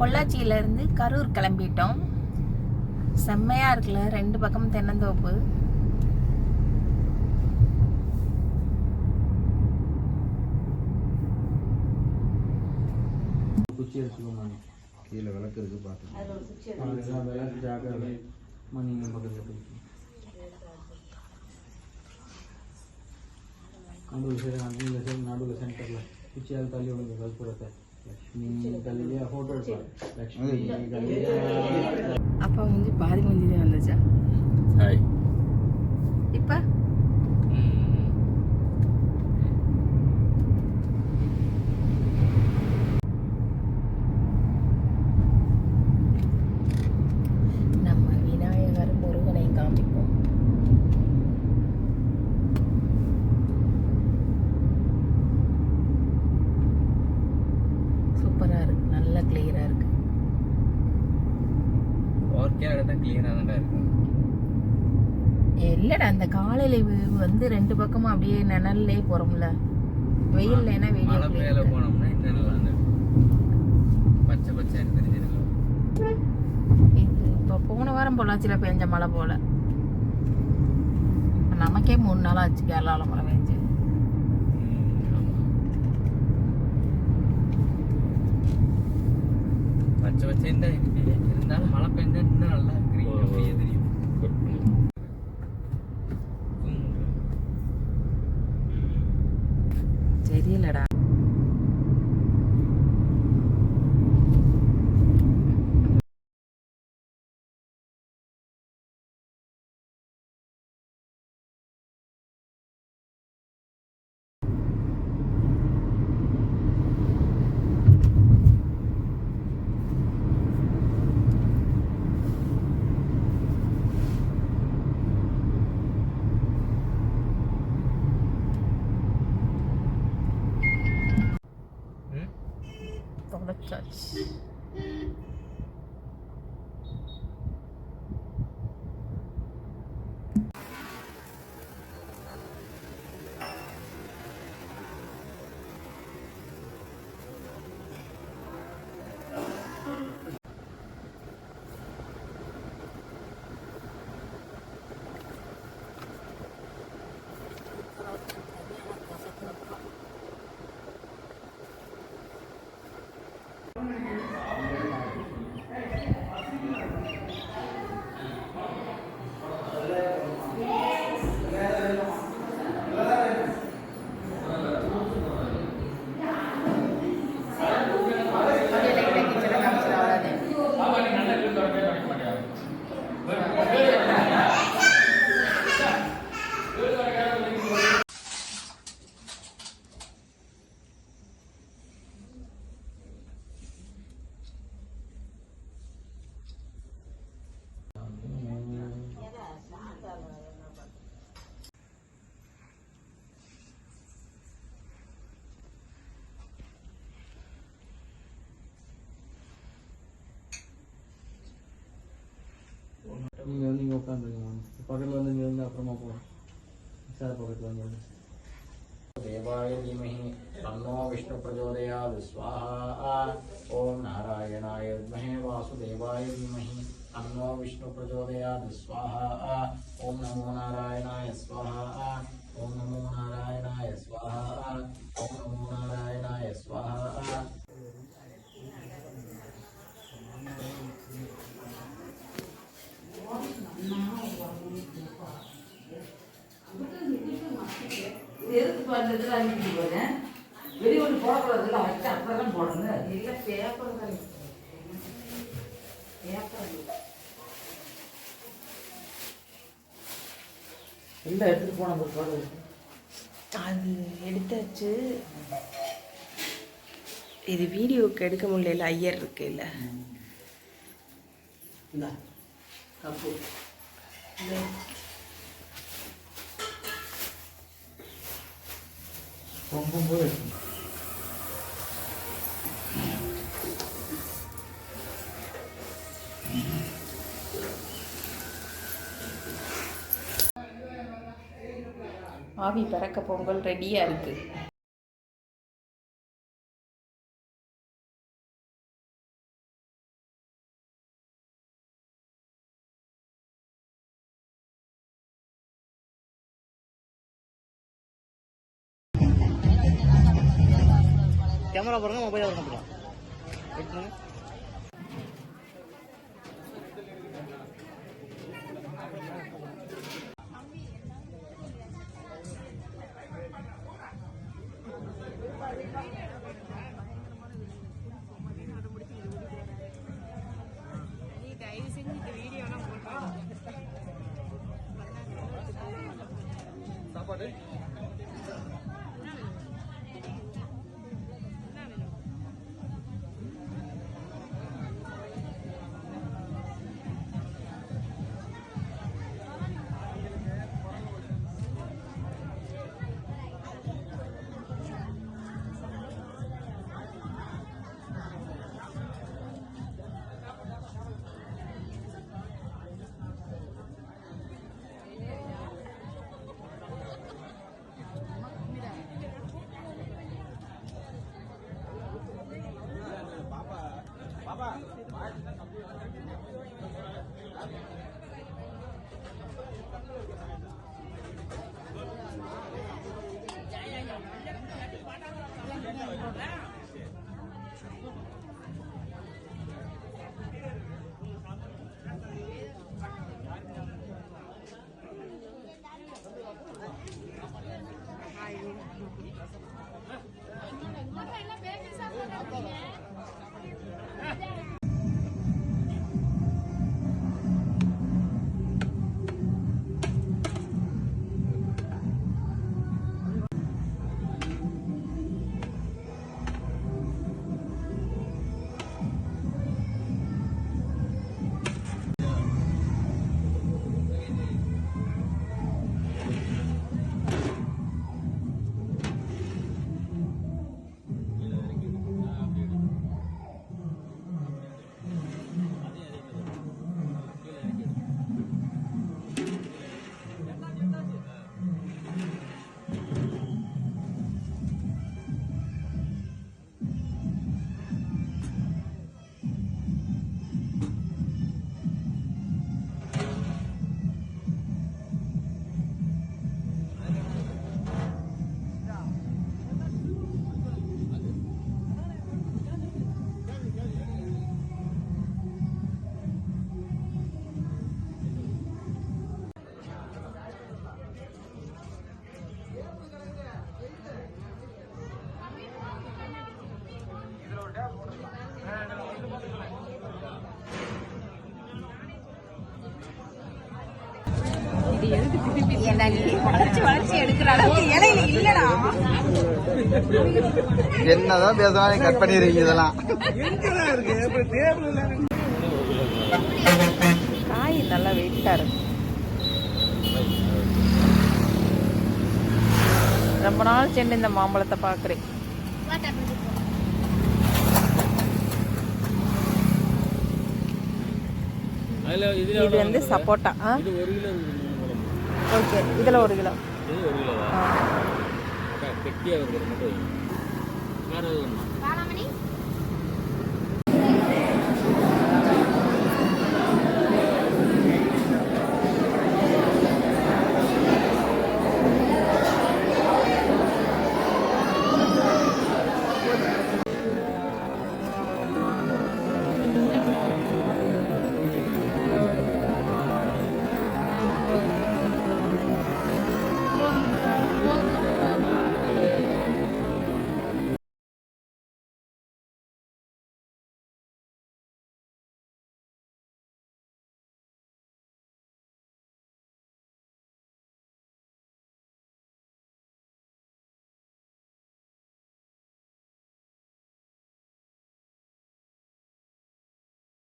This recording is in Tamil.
பொள்ளாச்சியிலேருந்து கரூர் கிளம்பிட்டோம். செம்மையாக இருக்குல்ல ரெண்டு பக்கமும் தென்னந்தோப்பு. குச்சி எடுத்துக்கோங்க கீழே விளக்கு இருக்கு பார்த்து அதெல்லாம் விளக்கு ஜாக்கிரதை மணி பக்கத்தில் போயிட்டு நடுவில் சரி நடுவில் சரி நடுவில் சென்டரில் குச்சியால் தள்ளி விடுங்க கற்பூரத்தை. அப்போ வந்து பாதி மந்தி தான் வந்துச்சா இப்போ காலையில வந்து ரெண்டு பக்கமும் அப்படியே நிழல்லே போறோம்ல. வெயில்லைனா வீடியோ மழை பெய்யல போனோம்னா பச்சை பச்சை தெரிஞ்சிருக்கும் இப்போ போன வாரம் பொள்ளாச்சியில் பெஞ்ச மழை போல. நமக்கே மூணு நாள் ஆச்சு கேரளாவில் மழை பெஞ்சு. பச்சை பச்சை இருந்தாலும் மழை பெஞ்சா இன்னும் நல்லா இருக்கிறீங்க நீங்கள் வந்து இங்கே உட்காந்துருங்க பக்கத்தில் வந்து இங்கே வந்து அப்புறமா போகலாம் சார் பக்கத்தில் வந்து देवाय धीमहि तन्नो विष्णु प्रचोदयात् स्वाहा ॐ नारायणाय विद्महे वासुदेवाय धीमहि तन्नो विष्णु प्रचोदयात् स्वाहा ॐ नमो नारायणाय स्वाहा ॐ नमो नारायणाय स्वाहा ॐ नमो नारायणाय स्वाहा எதுக்கு பண்ணுறதுல அன்னைக்கு போகிறேன் வெளியூர் போடக்கூடாதுல்ல வச்சு அப்புறம் தான் போடணும். இல்லை பேப்பர் தான் பேப்பர் இல்லை எடுத்துகிட்டு போன அது எடுத்தாச்சு. இது வீடியோவுக்கு எடுக்க முடியல ஐயர் இருக்கு இல்லை. இல்லை கப்பு. ரொம்ப போது ஆவி பறக்க பொங்கல் ரெடியாக இருக்குது கேமரா பாருங்க மொபைல் வரணும் அப்புறம் வெயிட் பண்ணுங்க Gracias. என்னதான் பேசுறாலும் கட் பண்ணிடுறீங்க இதெல்லாம். காய் நல்லா வெயிட்டா இருக்கு. ரொம்ப நாள் சென்று இந்த மாம்பழத்தை பார்க்குறேன். இது வந்து சப்போட்டா. ஓகே இதில் ஒரு கிலோ. இது ஒரு கிலோ